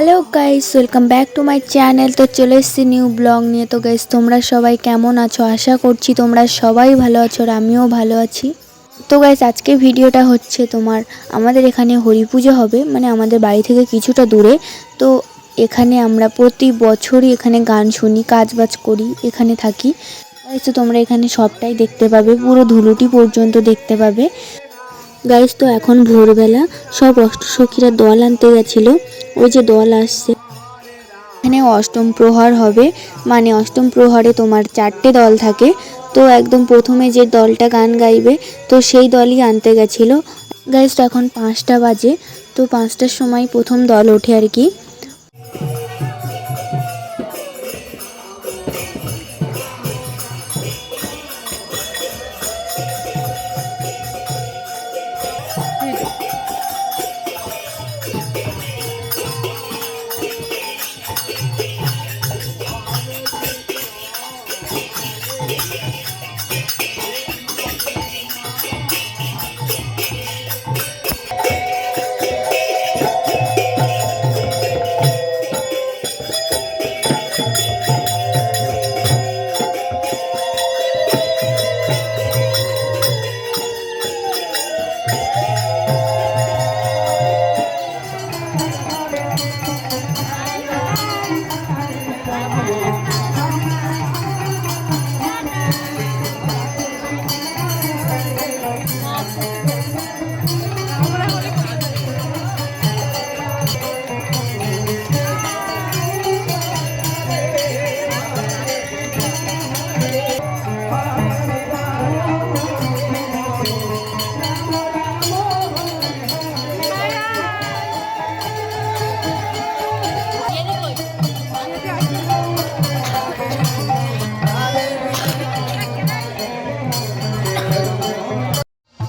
Hello guys welcome back to my channel তো চলে এসেছি নিউ ব্লগ নিয়ে। তো গাইস তোমরা সবাই কেমন আছো? আশা করছি তোমরা সবাই ভালো আছো আর আমিও ভালো আছি। তো গাইস আজকে ভিডিওটা হচ্ছে তোমার, আমাদের এখানে হরি পুজো হবে মানে আমাদের বাড়ি থেকে কিছুটা দূরে। তো এখানে আমরা প্রতি বছরই এখানে গান শুনি কাজ বাজ করি, এখানে থাকি। তো তোমরা এখানে সবটাই দেখতে পাবে, পুরো ধুলুটি পর্যন্ত দেখতে পাবে। গাইস, তো এখন ভোরবেলা সব অষ্টসখীরা দল আনতে গেছিল। ওই যে দল আসছে। এখানে অষ্টম প্রহার হবে। মানে অষ্টম প্রহারে তোমার চারটে দল থাকে। তো একদম প্রথমে যে দলটা গান গাইবে, তো সেই দলই আনতে গেছিল। গাইস, তো এখন পাঁচটা বাজে। তো পাঁচটার সময় প্রথম দল ওঠে আর কি।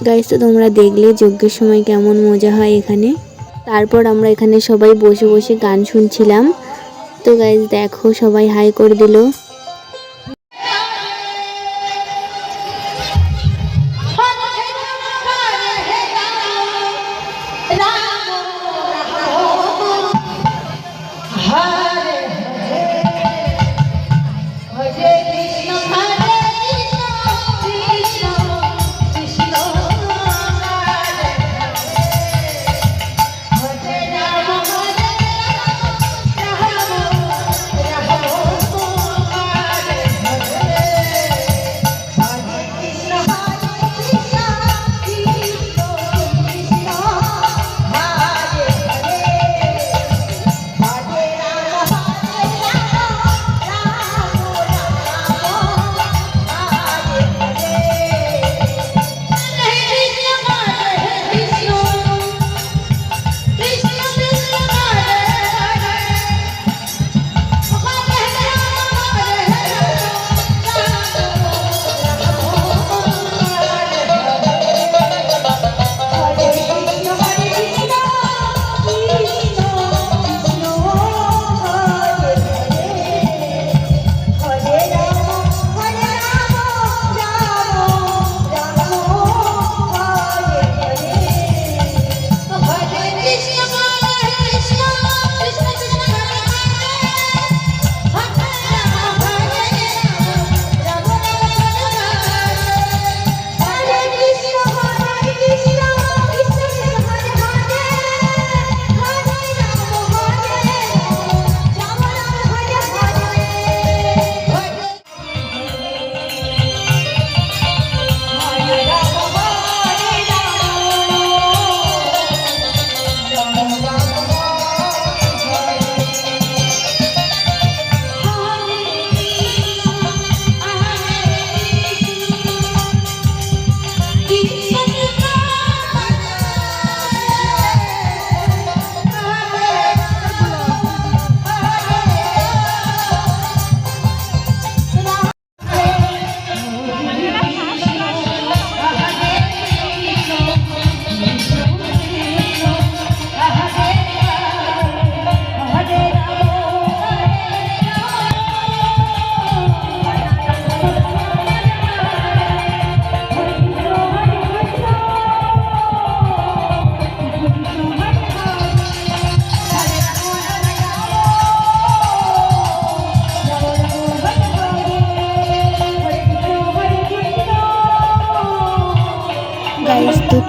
গাইস তো তোমরা দেখলে যজ্ঞের সময় কেমন মজা হয় এখানে? তারপর আমরা এখানে সবাই বসে বসে গান শুনছিলাম। তো গাইস দেখো সবাই হাই করে দিল।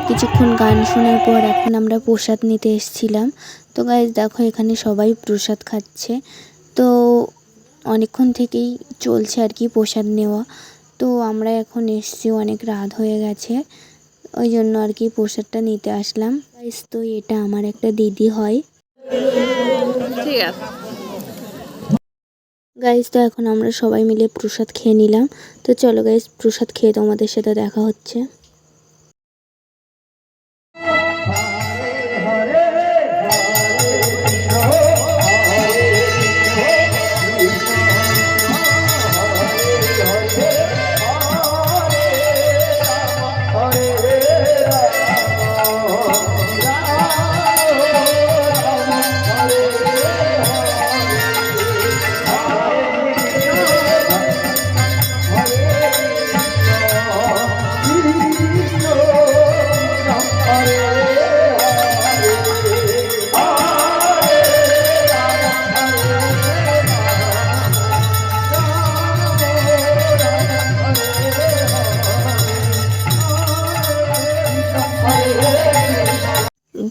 কিছুক্ষণ গান শোনার পর এখন আমরা প্রসাদ নিতে এসেছিলাম। তো গাইজ দেখো এখানে সবাই প্রসাদ খাচ্ছে। তো অনেকক্ষণ থেকেই চলছে আর কি প্রসাদ নেওয়া। তো আমরা এখন এসছি অনেক রাত হয়ে গেছে। ওই জন্য আর কি প্রসাদটা নিতে আসলাম। গাইজ তো এটা আমার একটা দিদি হয়। ঠিক আছে। গাইজ তো এখন আমরা সবাই মিলে প্রসাদ খেয়ে নিলাম। তো চলো গাইজ প্রসাদ খেয়ে তোমাদের সাথে দেখা হচ্ছে।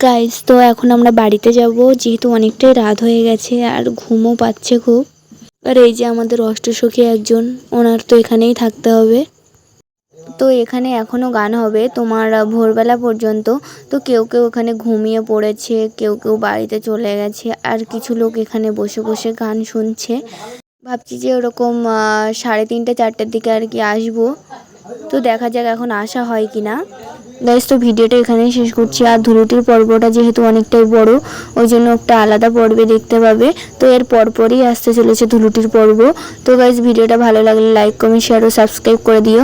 গাইজ তো এখন আমরা বাড়িতে যাব। যেহেতু অনেকটাই রাত হয়ে গেছে আর ঘুমও পাচ্ছে খুব। আর এই যে আমাদের অষ্টসখী একজন, ওনার তো এখানেই থাকতে হবে। তো এখানে এখনও গান হবে তোমার ভোরবেলা পর্যন্ত। তো কেউ কেউ এখানে ঘুমিয়ে পড়েছে, কেউ কেউ বাড়িতে চলে গেছে আর কিছু লোক এখানে বসে বসে গান শুনছে। ভাবছি যে ওরকম সাড়ে তিনটে, চারটের দিকে আর কি আসব। তো দেখা যাক এখন আসা হয় কি না গাইজ তো ভিডিওটা এখানেই শেষ করছি। আর ধুলুটির পর্বটা যেহেতু অনেকটাই বড়, ওই জন্য একটা আলাদা পর্বে দেখতে পাবে। তো এর পরপরই আসতে চলেছে ধুলুটির পর্ব। তো গাইজ ভিডিওটা ভালো লাগলে লাইক কমেন্ট শেয়ার ও সাবস্ক্রাইব করে দিও।